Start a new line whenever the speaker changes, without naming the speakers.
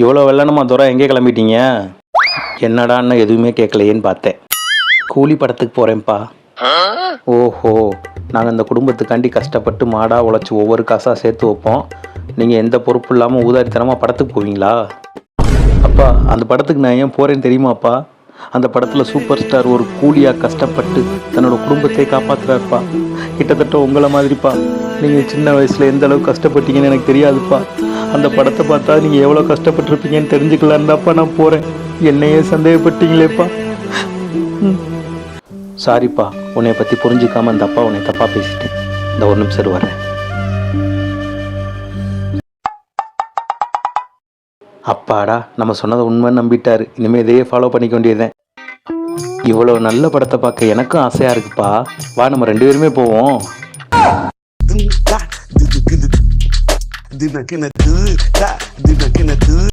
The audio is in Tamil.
இவ்வளோ வெள்ளனமா தூரம் எங்கே கிளம்பிட்டீங்க? என்னடான்னு எதுவுமே கேட்கலையேன்னு பார்த்தேன். கூலி படத்துக்கு போகிறேன்ப்பா ஓஹோ நாங்கள் இந்த குடும்பத்துக்காண்டி கஷ்டப்பட்டு மாடாக உழைச்சி ஒவ்வொரு காசாக சேர்த்து வைப்போம். நீங்கள் எந்த பொறுப்பு இல்லாமல் ஊதாரித்தனமாக படத்துக்கு போவீங்களா? அப்பா அந்த படத்துக்கு நான் ஏன் போகிறேன்னு தெரியுமாப்பா? அந்த படத்தில் சூப்பர் ஸ்டார் ஒரு கூலியாக கஷ்டப்பட்டு தன்னோட குடும்பத்தை காப்பாற்றுறாருப்பா கிட்டத்தட்ட உங்களை மாதிரிப்பா. நீங்கள் சின்ன வயசில் எந்த அளவுக்கு கஷ்டப்பட்டீங்கன்னு எனக்கு தெரியாதுப்பா. அந்த படத்தை பார்த்தா நீங்கள் எவ்வளோ கஷ்டப்பட்டிருப்பீங்கன்னு தெரிஞ்சுக்கலான்னு தான்ப்பா நான் போகிறேன் என்னையே சந்தேகப்பட்டீங்களேப்பா. சாரிப்பா உன்னை பற்றி புரிஞ்சுக்காம அந்த அப்பா உன்னை தப்பாக பேசிட்டேன். இந்த ஒரு நிமிஷம் வரேன் அப்பாடா நம்ம சொன்னதை உண்மைன்னு நம்பிட்டாரு. இனிமே இதையே ஃபாலோ பண்ணிக்க வேண்டியதுதான். இவ்வளோ நல்ல படத்தை பார்க்க எனக்கும் ஆசையாக இருக்குப்பா. வா நம்ம ரெண்டு பேருமே போவோம்.
do that. Did you get it? Did I get it? Did I get it?